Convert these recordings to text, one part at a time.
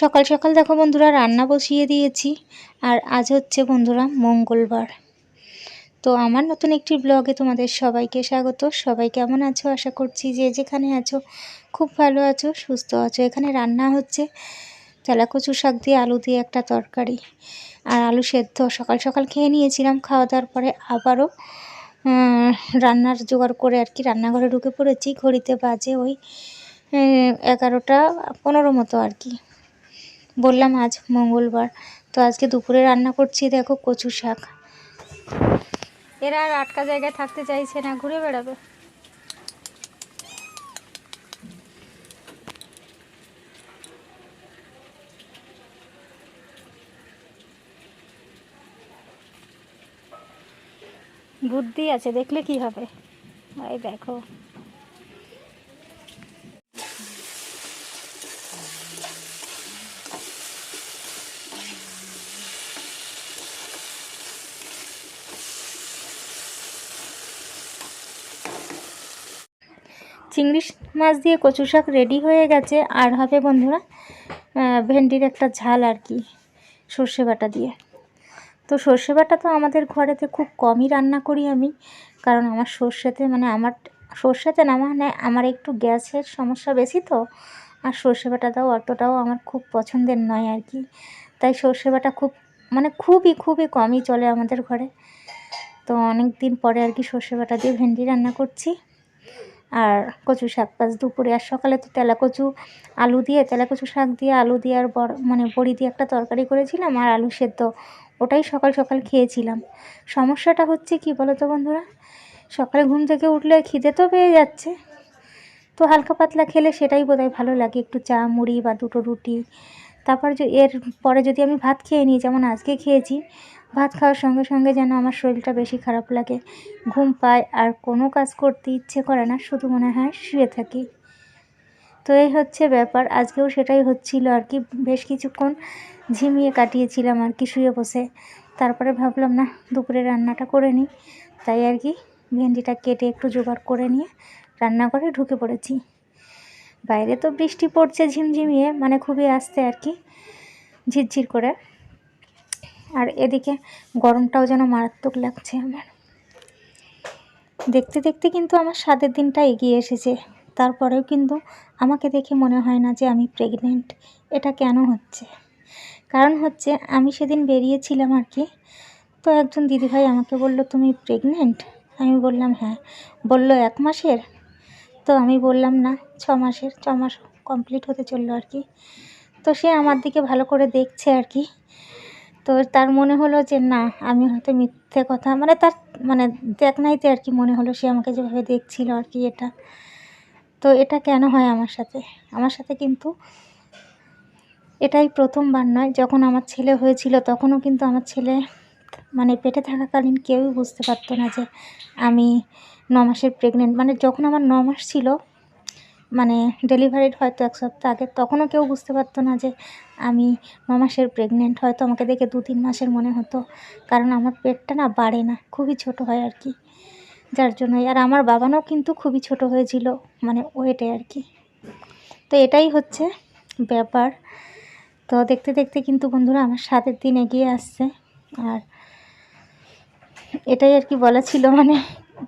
সকাল সকাল দেখো বন্ধুরা, রান্না বসিয়ে দিয়েছি। আর আজ হচ্ছে বন্ধুরা মঙ্গলবার। তো আমার নতুন একটি ব্লগে তোমাদের সবাইকে স্বাগত। সবাই কেমন আছো? আশা করছি যে যেখানে আছো, খুব ভালো আছো, সুস্থ আছো। এখানে রান্না হচ্ছে তেলা কচু শাক দিয়ে, আলু দিয়ে একটা তরকারি। আর আলু সেদ্ধ। সকাল সকাল খেয়ে নিয়েছিলাম। খাওয়া দাওয়ার পরে আবারও রান্নার জোগাড় করে আর কি রান্নাঘরে ঢুকে পড়েছি। ঘড়িতে বাজে ওই এগারোটা পনেরো মতো আর কি। বললাম, আজ মঙ্গলবার। তো আজকে দুপুরে রান্না করছি, দেখো কচু শাক। এরা আর আটকা জায়গায় থাকতে চাইছে না, ঘুরে বেড়াবে। বুদ্ধি আছে, দেখলে কি হবে? এই দেখো। চিংড়ি মাছ দিয়ে কচু শাক রেডি হয়ে গেছে। আর হবে বন্ধুরা ভেন্ডির একটা ঝাল আর কি, সর্ষে বাটা দিয়ে। তো সর্ষে বাটা তো আমাদের ঘরেতে খুব কমই রান্না করি আমি, কারণ আমার সর্ষেতে মানে আমার, সর্ষেতে না মানে আমার একটু গ্যাসের সমস্যা বেশি তো, আর সর্ষে বাটাটাও অতটাও আমার খুব পছন্দের নয় আর কি। তাই সর্ষে বাটা খুব মানে খুবই খুবই কমই চলে আমাদের ঘরে। তো অনেক দিন পরে আর কি সর্ষে বাটা দিয়ে ভেন্ডি রান্না করছি। আর কচু শাক। পাস দুপুরে আর সকালে তো তেলা কচু আলু দিয়ে তেলা কচু শাক দিয়ে, আলু দিয়ে আর মানে বড়ি দিয়ে একটা তরকারি করেছিলাম আর আলু সেদ্ধ। ওটাই সকাল সকাল খেয়েছিলাম। সমস্যাটা হচ্ছে কি বলো তো বন্ধুরা? সকালে ঘুম থেকে উঠলে খিদে তো পেয়ে যাচ্ছে। তো হালকা পাতলা খেলে সেটাই বোধহয় ভালো লাগে। একটু চা, মুড়ি বা দুটো রুটি। তারপর যে এর পরে যদি আমি ভাত খেয়ে নিই, যেমন আজকে খেয়েছি ভাত খাওয়ার সঙ্গে সঙ্গে যেন আমার শরীরটা বেশি খারাপ লাগে। ঘুম পায় আর কোনো কাজ করতে ইচ্ছে করে না, শুধু মনে হয় শুয়ে থাকি। তো এই হচ্ছে ব্যাপার, আজকেও সেটাই হচ্ছিল আর কি। বেশ কিছুক্ষণ ঝিমিয়ে কাটিয়েছিলাম আর কি শুয়ে বসে। তারপরে ভাবলাম, না, দুপুরে রান্নাটা করে নিই। তাই আর কি ভেন্ডিটা কেটে একটু জোগাড় করে নিয়ে রান্নাঘরে ঢুকে পড়েছি। বাইরে তো বৃষ্টি পড়ছে ঝিমঝিমিয়ে মানে খুবই আস্তে আর কি, ঝিরঝির করে। আর এদিকে গরমটাও যেন মারাত্মক লাগছে আমার। দেখতে দেখতে কিন্তু আমার সাতের দিনটা এগিয়ে এসেছে। তারপরেও কিন্তু আমাকে দেখে মনে হয় না যে আমি প্রেগনেন্ট এটা কেন হচ্ছে? কারণ হচ্ছে আমি সেদিন বেরিয়েছিলাম আর কি, তো একজন দিদিভাই আমাকে বলল, তুমি প্রেগনেন্ট আমি বললাম হ্যাঁ। বলল, এক মাসের? তো আমি বললাম, না, ছ মাসের, ছ মাস কমপ্লিট হতে চলল আর কি। তো সে আমার দিকে ভালো করে দেখছে আর কি। তো তার মনে হলো যে, না, আমি হয়তো মিথ্যে কথা মানে তার মানে দেখ নাইতে আর কি মনে হলো সে আমাকে যেভাবে দেখছিল আর কি এটা। তো এটা কেন হয় আমার সাথে? আমার সাথে কিন্তু এটাই প্রথমবার নয়। যখন আমার ছেলে হয়েছিল, তখনও কিন্তু আমার ছেলে মানে পেটে থাকাকালীন কেউই বুঝতে পারতো না যে আমি ন মাসের প্রেগনেন্ট মানে যখন আমার ন মাস ছিল মানে ডেলিভারির হয়তো এক সপ্তাহ আগে, তখনও কেউ বুঝতে পারতো না যে আমি ন মাসের প্রেগনেন্ট হয়তো আমাকে দেখে দু তিন মাসের মনে হতো। কারণ আমার পেটটা না বাড়ে না, খুবই ছোট হয় আর কি। যার জন্যই। আর আমার বাবানও কিন্তু খুবই ছোট হয়েছিল মানে ওয়েটে আর কি। তো এটাই হচ্ছে ব্যাপার। তো দেখতে দেখতে কিন্তু বন্ধুরা আমার সাতের দিন এগিয়ে আসছে। আর এটাই আর কি বলা ছিল মানে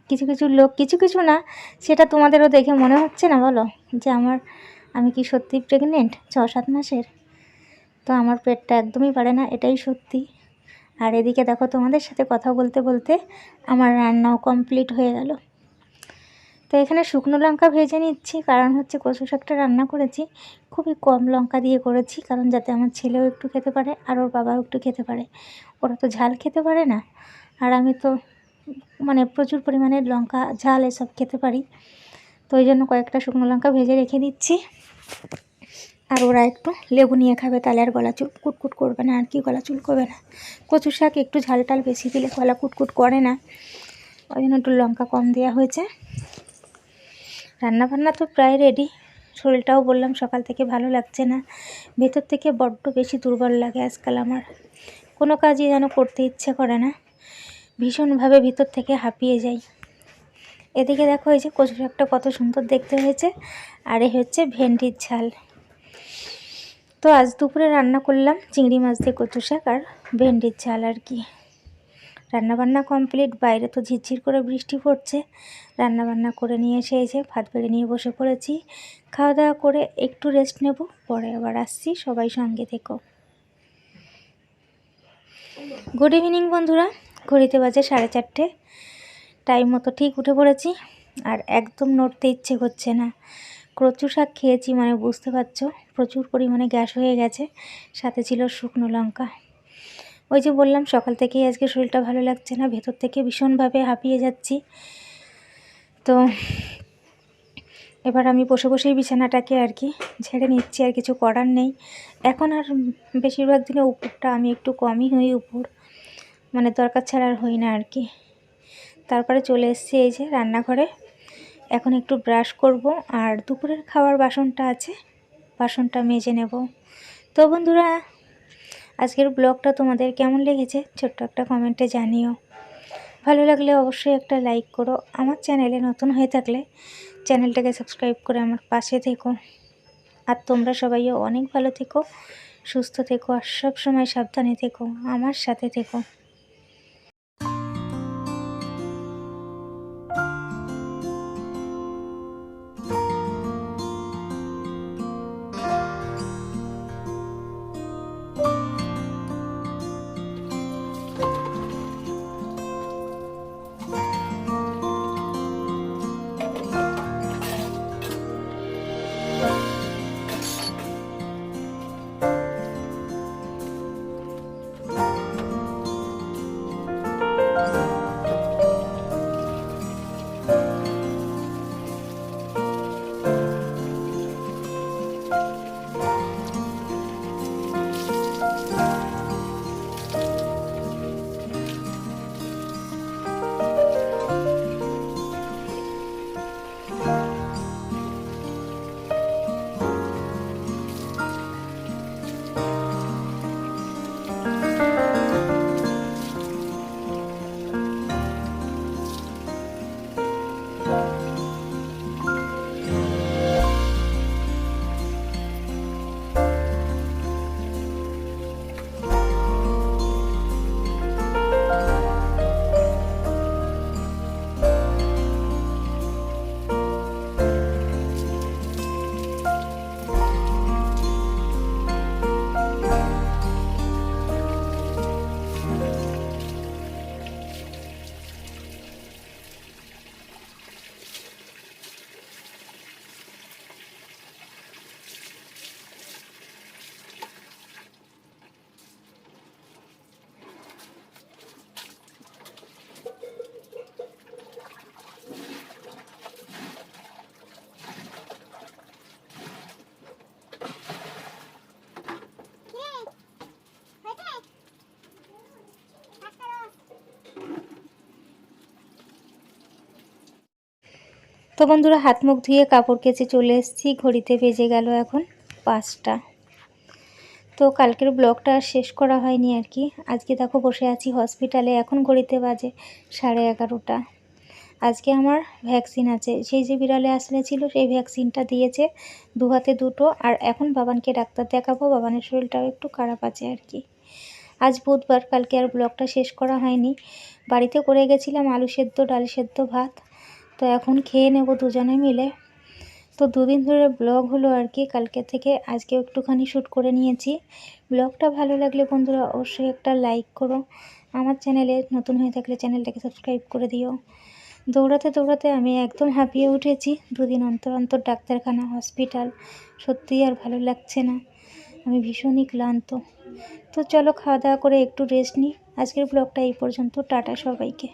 কিছু কিছু লোক, কিছু কিছু না, সেটা তোমাদেরও দেখে মনে হচ্ছে না বলো? যে আমার, আমি কি সত্যি প্রেগনেন্ট ছ, সাত মাসের? তো আমার পেটটা একদমই পারে না, এটাই সত্যি। আর এদিকে দেখো তোমাদের সাথে কথা বলতে বলতে আমার রান্নাও কমপ্লিট হয়ে গেল। তো এখানে শুকনো লঙ্কা ভেজে নিচ্ছি, কারণ হচ্ছে কচু শাকটা রান্না করেছি। খুবই কম লঙ্কা দিয়ে করেছি, কারণ যাতে আমার ছেলেও একটু খেতে পারে আর ওর বাবাও একটু খেতে পারে। ওরা তো ঝাল খেতে পারে না। আর আমি তো মানে প্রচুর পরিমাণে লঙ্কা, ঝাল এসব খেতে পারি। তো ওই জন্য কয়েকটা শুকনো লঙ্কা ভেজে রেখে দিচ্ছি। আর ওরা একটু লেবু নিয়ে খাবে, তাহলে আর গলা চুল কুটকুট করবে না, আর কি গলা চুল করবে না। কচু শাক একটু ঝাল টাল বেশি দিলে গলা কুটকুট করে না। ওই জন্য একটু লঙ্কা কম দেওয়া হয়েছে। রান্না বান্না তো প্রায় রেডি শরীরটাও বললাম সকাল থেকে ভালো লাগছে না। ভেতর থেকে বড্ড বেশি দুর্বল লাগে আজকাল আমার। কোনো কাজই যেন করতে ইচ্ছে করে না। ভীষণভাবে ভিতর থেকে হাঁপিয়ে যাই। এদিকে দেখো এই যে কচু শাকটা কত সুন্দর দেখতে হয়েছে। আর এ হচ্ছে ভেন্ডির ঝাল। তো আজ দুপুরে রান্না করলাম চিংড়ি মাছ দিয়ে কচু শাক আর ভেন্ডির ঝাল আর কি। রান্নাবান্না কমপ্লিট, বাইরে তো ঝিরঝির করে বৃষ্টি পড়ছে। রান্নাবান্না করে নিয়ে এসে এসে ভাত বেড়ে নিয়ে বসে পড়েছি। খাওয়া দাওয়া করে একটু রেস্ট নেব, পরে আবার আসছি, সবাই সঙ্গে থেকো। গুড ইভিনিং বন্ধুরা। ঘড়িতে বাজে সাড়ে চারটে। টাইম মতো ঠিক উঠে পড়েছি আর একদম নড়তে ইচ্ছে করছে না। কচু শাক খেয়েছি মানে বুঝতে পারছ, প্রচুর পরিমাণে গ্যাস হয়ে গেছে, সাথে ছিল শুকনো লঙ্কা। ওই যে বললাম, সকাল থেকেই আজকে শরীরটা ভালো লাগছে না, ভেতর থেকে ভীষণভাবে হাঁপিয়ে যাচ্ছি। তো এবার আমি বসে বসেই বিছানাটাকে আর কি ঝেড়ে নিচ্ছি, আর কিছু করার নেই। এখন আর বেশিরভাগ দিনে উপরটা আমি একটু কমই হই, উপর। মানে দরকার ছাড়া আর হই না আর কি। তারপরে চলে এসেছি এই যে রান্নাঘরে। এখন একটু ব্রাশ করব আর দুপুরের খাওয়ার বাসনটা আছে, বাসনটা মেজে নেব। তো বন্ধুরা, আজকের ব্লগটা তোমাদের কেমন লেগেছে ছোট্ট একটা কমেন্টে জানিও। ভালো লাগলে অবশ্যই একটা লাইক করো। আমার চ্যানেলে নতুন হয়ে থাকলে চ্যানেলটাকে সাবস্ক্রাইব করে আমার পাশে থেকো। আর তোমরা সবাইও অনেক ভালো থেকো, সুস্থ থেকো আর সব সময় সাবধানে থেকো, আমার সাথে থেকো। তো বন্ধুরা, হাত মুখ ধুয়ে কাপড় কেচে চলে এসেছি। ঘড়িতে বেজে গেল এখন পাঁচটা। তো কালকের ব্লগটা শেষ করা হয়নি আর কি। আজকে দেখো, বসে আছি হসপিটালে। এখন ঘড়িতে বাজে সাড়ে এগারোটা। আজকে আমার ভ্যাকসিন আছে। সেই যে বিড়ালে আসলে ছিল, সেই ভ্যাকসিনটা দিয়েছে দু হাতে দুটো। আর এখন বাবানকে ডাক্তার দেখাবো। বাবানের শরীরটাও একটু খারাপ আছে আর কি। আজ বুধবার, কালকে আর ব্লগটা শেষ করা হয়নি। বাড়িতে করে গেছিলাম আলু সেদ্ধ, ডাল সেদ্ধ, ভাত। তো এখন খেয়ে নেব দুজনে মিলে। তো দুদিন ধরে ব্লগ হলো আর কি, কালকে থেকে আজকে একটুখানি শ্যুট করে নিয়েছি। ব্লগটা ভালো লাগলে বন্ধুরা অবশ্যই একটা লাইক করো। আমার চ্যানেলে নতুন হয়ে থাকলে চ্যানেলটাকে সাবস্ক্রাইব করে দিও। দৌড়াতে দৌড়াতে আমি একদম হাঁপিয়ে উঠেছি। দুদিন অন্তর অন্তর ডাক্তারখানা, হসপিটাল সত্যিই আর ভালো লাগছে না। আমি ভীষণই ক্লান্ত। তো চলো খাওয়া দাওয়া করে একটু রেস্ট নিই। আজকের ব্লগটা এই পর্যন্ত। টাটা সবাইকে।